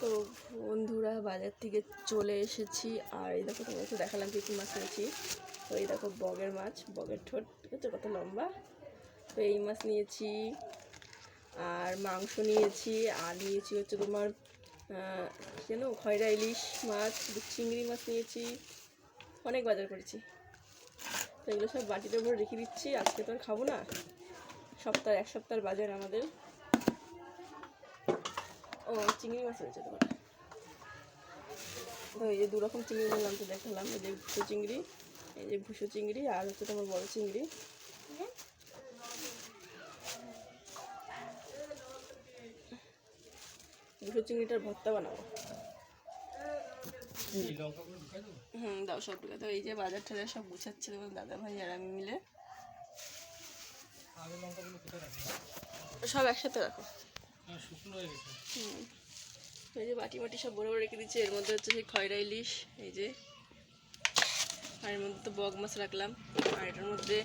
তো বন্ধুরা বাজার থেকে চলে এসেছি। আর এই দেখো তোমাকে দেখালাম কি কি মাছ নিয়েছি তো এই দেখো, বগের মাছ, বগের ঠোঁট ঠিক আছে কত লম্বা। তো এই মাছ নিয়েছি, আর মাংস নিয়েছি, আর নিয়েছি হচ্ছে তোমার কেন খয়রা ইলিশ মাছ চিংড়ি মাছ নিয়েছি। অনেক বাজার করেছি। তো এগুলো সব বাটিতে ভরে রেখে দিচ্ছি। আজকে তো আর খাব না। সপ্তাহ, এক সপ্তাহের বাজার আমাদের। ও, চিংড়ি মাছ রয়েছে তোমার তো এই যে দু রকম চিংড়ি বললাম তো, দেখালাম। এই যে ভুসো চিংড়ি, এই যে ভুসো চিংড়ি, আর হচ্ছে তোমার বড় চিংড়ি। ভুসো চিংড়িটার ভর্তা বানাবো। হুম, দাও সব টাকা তো এই যে বাজার টাজার সব গুছাচ্ছে তোমার দাদা ভাই আর আমি মিলে। সব একসাথে রাখো। হুম। এই যে বাটি মাটি সব বড় বড় রেখে দিচ্ছি, এর মধ্যে হচ্ছে সেই খয়রা ইলিশ, এই যে। আর এর মধ্যে তো বগ মাছ রাখলাম। আর এটার মধ্যে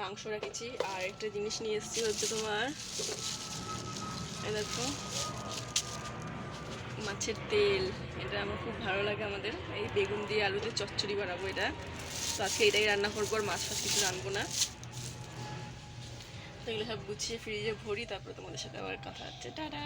মাংস রেখেছি। আর একটা জিনিস নিয়ে এসেছি হচ্ছে তোমার দেখো, মাছের তেল। এটা আমার খুব ভালো লাগে আমাদের। এই বেগুন দিয়ে আলু দিয়ে চচ্চড়ি বানাবো এটা। তো আজকে এটাই রান্না করব, আর মাছ ফাছ কিছু রানবো না। এগুলো সব গুছিয়ে ফিরিয়ে ভরি তারপরে তোমাদের সাথে আবার কথা হচ্ছে। টাটা!